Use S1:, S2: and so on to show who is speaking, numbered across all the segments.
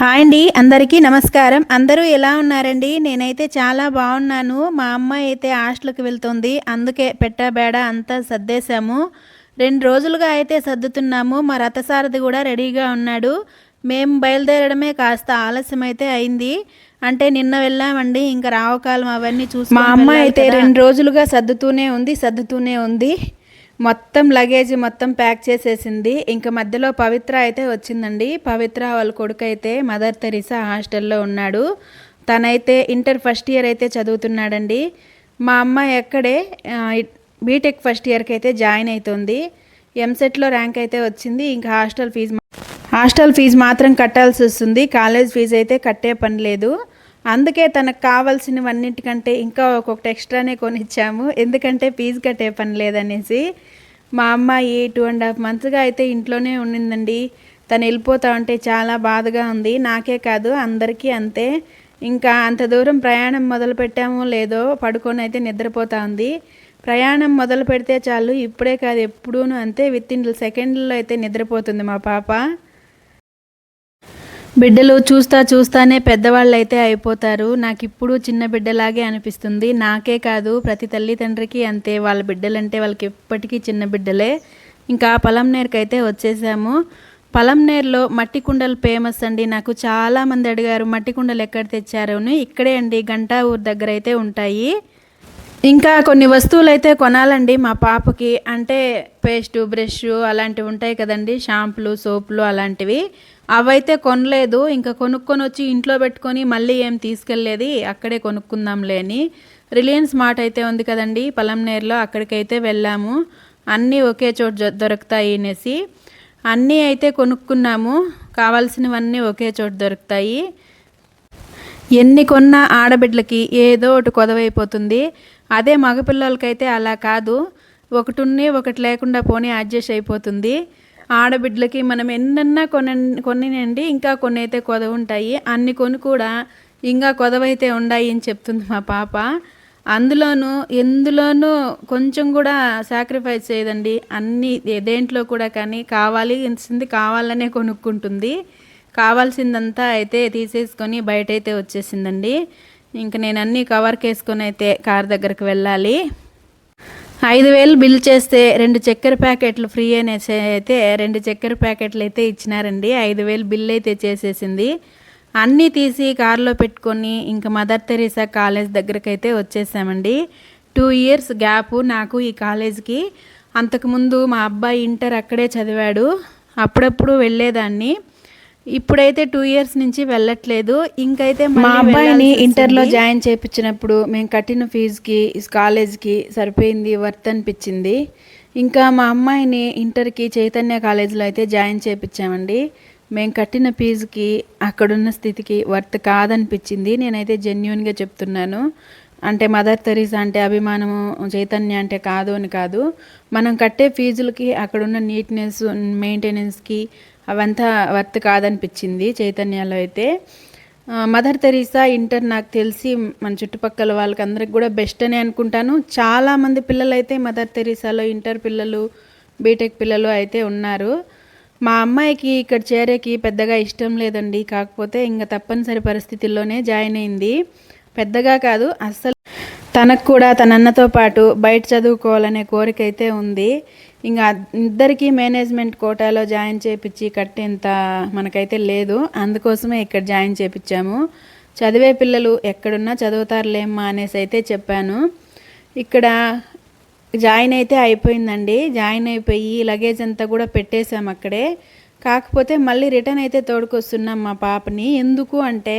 S1: Hi అండి అందరికీ నమస్కారం. అందరూ ఎలా ఉన్నారండి? నేనైతే చాలా బాగున్నాను. మా అమ్మాయి అయితే హాస్టల్కి వెళ్తుంది. అందుకే పెట్టబేడ అంతా సర్దేశాము. రెండు రోజులుగా అయితే సర్దుతున్నాము. మా రథసారథి కూడా రెడీగా ఉన్నాడు. మేము బయలుదేరడమే కాస్త ఆలస్యం అయితే అయింది. అంటే నిన్న వెళ్ళామండి. ఇంకా రావకాలం అవన్నీ చూసి మా అమ్మ అయితే రెండు రోజులుగా సర్దుతూనే ఉంది సర్దుతూనే ఉంది. మొత్తం లగేజ్ మొత్తం ప్యాక్ చేసేసింది. ఇంకా మధ్యలో పవిత్ర అయితే వచ్చిందండి. పవిత్ర వాళ్ళ కొడుకు అయితే మదర్ తెరీసా హాస్టల్లో ఉన్నాడు. తనైతే ఇంటర్ ఫస్ట్ ఇయర్ అయితే చదువుతున్నాడండి. మా అమ్మ ఎక్కడే బీటెక్ ఫస్ట్ ఇయర్కి అయితే జాయిన్ అవుతుంది ఎంసెట్లో ర్యాంక్ అయితే వచ్చింది. ఇంకా హాస్టల్ ఫీజు హాస్టల్ ఫీజు మాత్రం కట్టాల్సి వస్తుంది. కాలేజ్ ఫీజు అయితే కట్టే పని లేదు. అందుకే తనకు కావాల్సినవన్నిటికంటే ఇంకా ఒక్కొక్కటి ఎక్స్ట్రానే కొనిచ్చాము. ఎందుకంటే ఫీజు కట్టే పని లేదనేసి. మా అమ్మాయి టూ అండ్ హాఫ్ మంత్స్గా అయితే ఇంట్లోనే ఉండిందండి. తను వెళ్ళిపోతా ఉంటే చాలా బాధగా ఉంది. నాకే కాదు అందరికీ అంతే. ఇంకా అంత దూరం ప్రయాణం మొదలు పెట్టామో లేదో పడుకొని అయితే నిద్రపోతా ఉంది. ప్రయాణం మొదలు పెడితే చాలు ఇప్పుడే కాదు ఎప్పుడూను అంతే. విత్ ఇన్ సెకండ్లో అయితే నిద్రపోతుంది మా పాప. బిడ్డలు చూస్తా చూస్తానే పెద్దవాళ్ళు అయితే అయిపోతారు. నాకు ఇప్పుడు చిన్న బిడ్డలాగే అనిపిస్తుంది. నాకే కాదు ప్రతి తల్లి తండ్రికి అంతే. వాళ్ళ బిడ్డలంటే వాళ్ళకి ఎప్పటికీ చిన్న బిడ్డలే. ఇంకా పలంనేరుకి అయితే వచ్చేసాము. పలంనేరులో మట్టి కుండలు ఫేమస్ అండి. నాకు చాలా మంది అడిగారు మట్టి కుండలు ఎక్కడ తెచ్చారు అని. ఇక్కడే అండి గంటా ఊరు దగ్గర అయితే ఉంటాయి. ఇంకా కొన్ని వస్తువులు అయితే కొనాలండి మా పాపకి. అంటే పేస్టు బ్రష్ అలాంటివి ఉంటాయి కదండి. షాంపులు సోపులు అలాంటివి. అవైతే కొనలేదు. ఇంకా కొనుక్కొని వచ్చి ఇంట్లో పెట్టుకొని మళ్ళీ ఏం తీసుకెళ్ళేది అక్కడే కొనుక్కుందాంలే అని. రిలయన్స్ మార్ట్ అయితే ఉంది కదండి పలంనేరులో అక్కడికైతే వెళ్ళాము. అన్నీ ఒకే చోట దొరుకుతాయి అనేసి. అన్నీ అయితే కొనుక్కున్నాము. కావాల్సినవన్నీ ఒకే చోట దొరుకుతాయి. ఎన్ని కొన్నా ఆడబిడ్డలకి ఏదో ఒకటి కొదవైపోతుంది. అదే మగపిల్లలకైతే అలా కాదు. ఒకటి ఒకటి లేకుండా పోనీ అడ్జస్ట్ అయిపోతుంది. ఆడబిడ్డలకి మనం ఎన్నన్నా కొన కొనినండి ఇంకా కొన్ని అయితే కొదవ ఉంటాయి అన్ని కొని కూడా ఇంకా కొదవైతే ఉన్నాయి అని చెప్తుంది మా పాప. అందులోనూ ఎందులోనూ కొంచెం కూడా సాక్రిఫైస్ చేయదండి. అన్ని దేంట్లో కూడా కానీ కావాలి ఇస్తుంది కావాలనే కొనుక్కుంటుంది. కావాల్సిందంతా అయితే తీసేసుకొని బయట అయితే వచ్చేసిందండి. ఇంక నేను అన్నీ కవర్కి వేసుకొని అయితే కార్ దగ్గరికి వెళ్ళాలి. ఐదు వేలు బిల్ చేస్తే రెండు చక్కెర ప్యాకెట్లు ఫ్రీ అనేసి అయితే రెండు చక్కెర ప్యాకెట్లు అయితే ఇచ్చినారండి. ఐదు వేలు బిల్ అయితే చేసేసింది. అన్నీ తీసి కారులో పెట్టుకొని ఇంకా మదర్ తెరీసా కాలేజ్ దగ్గరికి అయితే వచ్చేసామండి. టూ ఇయర్స్ గ్యాప్ నాకు ఈ కాలేజ్కి. అంతకుముందు మా అబ్బాయి ఇంటర్ అక్కడే చదివాడు. అప్పుడప్పుడు వెళ్ళేదాన్ని. ఇప్పుడైతే టూ ఇయర్స్ నుంచి వెళ్ళట్లేదు. ఇంకైతే మా అబ్బాయిని ఇంటర్లో జాయిన్ చేయించినప్పుడు మేము కట్టిన ఫీజుకి కాలేజ్కి సరిపోయింది వర్త్ అనిపించింది. ఇంకా మా అమ్మాయిని ఇంటర్కి చైతన్య కాలేజీలో అయితే జాయిన్ చేయించామండి మేము కట్టిన ఫీజుకి అక్కడున్న స్థితికి వర్త్ కాదనిపించింది. నేనైతే జెన్యున్గా చెప్తున్నాను. అంటే మదర్ తెరీసా అంటే అభిమానము చైతన్య అంటే కాదు అని కాదు. మనం కట్టే ఫీజులకి అక్కడున్న నీట్నెస్ మెయింటెనెన్స్కి అవంతా వర్త్ కాదనిపించింది చైతన్యలో అయితే. మదర్ తెరీసా ఇంటర్ నాకు తెలిసి మన చుట్టుపక్కల వాళ్ళకి అందరికి కూడా బెస్ట్ అని అనుకుంటాను. చాలామంది పిల్లలైతే మదర్ తెరీసాలో ఇంటర్ పిల్లలు బీటెక్ పిల్లలు అయితే ఉన్నారు. మా అమ్మాయికి ఇక్కడ చేరేకి పెద్దగా ఇష్టం లేదండి. కాకపోతే ఇంకా తప్పనిసరి పరిస్థితుల్లోనే జాయిన్ అయింది. పెద్దగా కాదు అస్సలు తనకు కూడా తన అన్నతో పాటు బయట చదువుకోవాలనే కోరిక అయితే ఉంది. ఇంకా ఇద్దరికీ మేనేజ్మెంట్ కోటాలో జాయిన్ చేపించి కట్టేంత మనకైతే లేదు. అందుకోసమే ఇక్కడ జాయిన్ చేపించాము చదివే పిల్లలు ఎక్కడున్నా చదువుతారులేమ్మా అనేసి అయితే చెప్పాను. ఇక్కడ జాయిన్ అయితే అయిపోయిందండి. జాయిన్ అయిపోయి లగేజ్ అంతా కూడా పెట్టేశాము అక్కడే. కాకపోతే మళ్ళీ రిటర్న్ అయితే తోడుకొస్తున్నాం మా పాపని. ఎందుకు అంటే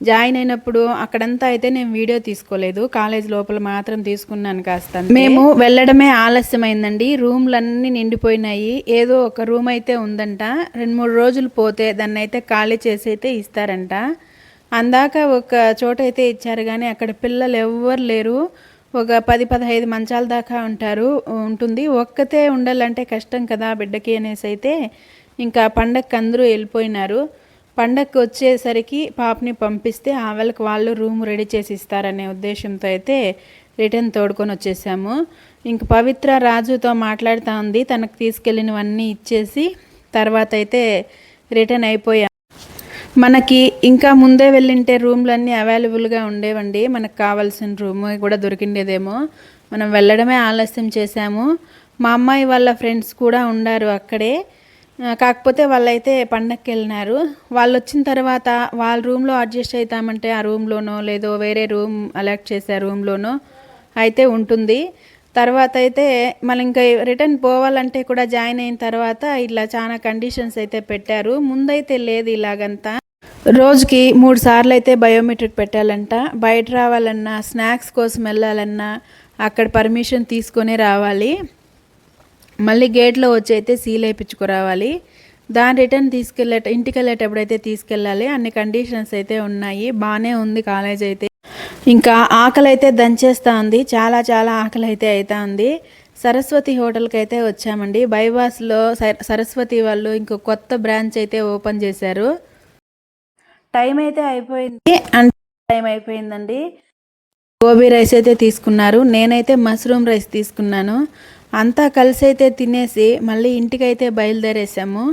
S1: జాయిన్ అయినప్పుడు అక్కడంతా అయితే నేను వీడియో తీసుకోలేదు. కాలేజ్ లోపల మాత్రం తీసుకున్నాను కాస్త మేము వెళ్ళడమే ఆలస్యమైందండి. రూమ్లన్నీ నిండిపోయినాయి. ఏదో ఒక రూమ్ అయితే ఉందంట. రెండు మూడు రోజులు పోతే దాన్ని అయితే ఖాళీ చేసి అయితే ఇస్తారంట. అందాక ఒక చోట అయితే ఇచ్చారు కానీ అక్కడ పిల్లలు ఎవ్వరు లేరు. ఒక పది పదహైదు మంచాల దాకా ఉంటారు ఉంటుంది. ఒక్కతే ఉండాలంటే కష్టం కదా బిడ్డకి అనేసి అయితే ఇంకా పండగకి అందరూ వెళ్ళిపోయినారు. పండగకి వచ్చేసరికి పాపని పంపిస్తే ఆ వాళ్ళకి వాళ్ళు రూమ్ రెడీ చేసి ఇస్తారనే ఉద్దేశంతో అయితే రిటర్న్ తోడుకొని వచ్చేసాము. ఇంక పవిత్ర రాజుతో మాట్లాడుతూ ఉంది. తనకు తీసుకెళ్ళినవన్నీ ఇచ్చేసి తర్వాత అయితే రిటర్న్ అయిపోయాం. మనకి ఇంకా ముందే వెళ్ళింటే రూమ్లన్నీ అవైలబుల్గా ఉండేవండి. మనకు కావాల్సిన రూమ్ కూడా దొరికిండేదేమో. మనం వెళ్ళడమే ఆలస్యం చేశాము. మా అమ్మాయి వాళ్ళ ఫ్రెండ్స్ కూడా ఉండారు అక్కడే. కాకపోతే వాళ్ళైతే పండక్కి వెళ్ళినారు వాళ్ళు వచ్చిన తర్వాత వాళ్ళ రూమ్లో అడ్జస్ట్ అవుతామంటే ఆ రూమ్లోనో లేదో వేరే రూమ్ అలర్ట్ చేసే రూమ్లోనో అయితే ఉంటుంది. తర్వాత అయితే మళ్ళీ ఇంకా రిటర్న్ పోవాలంటే కూడా జాయిన్ అయిన తర్వాత ఇట్లా చాలా కండిషన్స్ అయితే పెట్టారు. ముందైతే లేదు ఇలాగంతా. రోజుకి మూడు సార్లు అయితే బయోమెట్రిక్ పెట్టాలంట. బయట రావాలన్నా స్నాక్స్ కోసం వెళ్ళాలన్నా అక్కడ పర్మిషన్ తీసుకొని రావాలి. మళ్ళీ గేట్లో వచ్చి అయితే సీల్ వేయించుకురావాలి. దాని రిటర్న్ తీసుకెళ్ళే ఇంటికి వెళ్ళేటప్పుడు అయితే తీసుకెళ్ళాలి. అన్ని కండిషన్స్ అయితే ఉన్నాయి. బాగానే ఉంది కాలేజ్ అయితే. ఇంకా ఆకలి అయితే దంచేస్తూ ఉంది చాలా చాలా ఆకలి అయితే అవుతా ఉంది సరస్వతి హోటల్కి అయితే వచ్చామండి బైవాస్లో సరస్వతి వాళ్ళు ఇంకో కొత్త బ్రాంచ్ అయితే ఓపెన్ చేశారు. టైం అయితే అయిపోయింది. అంటే టైం అయిపోయిందండి. గోబీ రైస్ అయితే తీసుకున్నారు. నేనైతే మష్రూమ్ రైస్ తీసుకున్నాను. అంతా కలిసి అయితే తినేసి మళ్ళీ ఇంటికైతే బయలుదేరేసాము.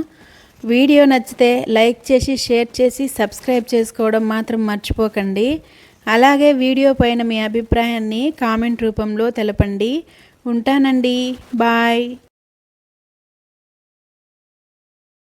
S1: వీడియో నచ్చితే లైక్ చేసి షేర్ చేసి సబ్స్క్రైబ్ చేసుకోవడం మాత్రం మర్చిపోకండి. అలాగే వీడియో పైన మీ అభిప్రాయాన్ని కామెంట్ రూపంలో తెలపండి. ఉంటానండి. బాయ్.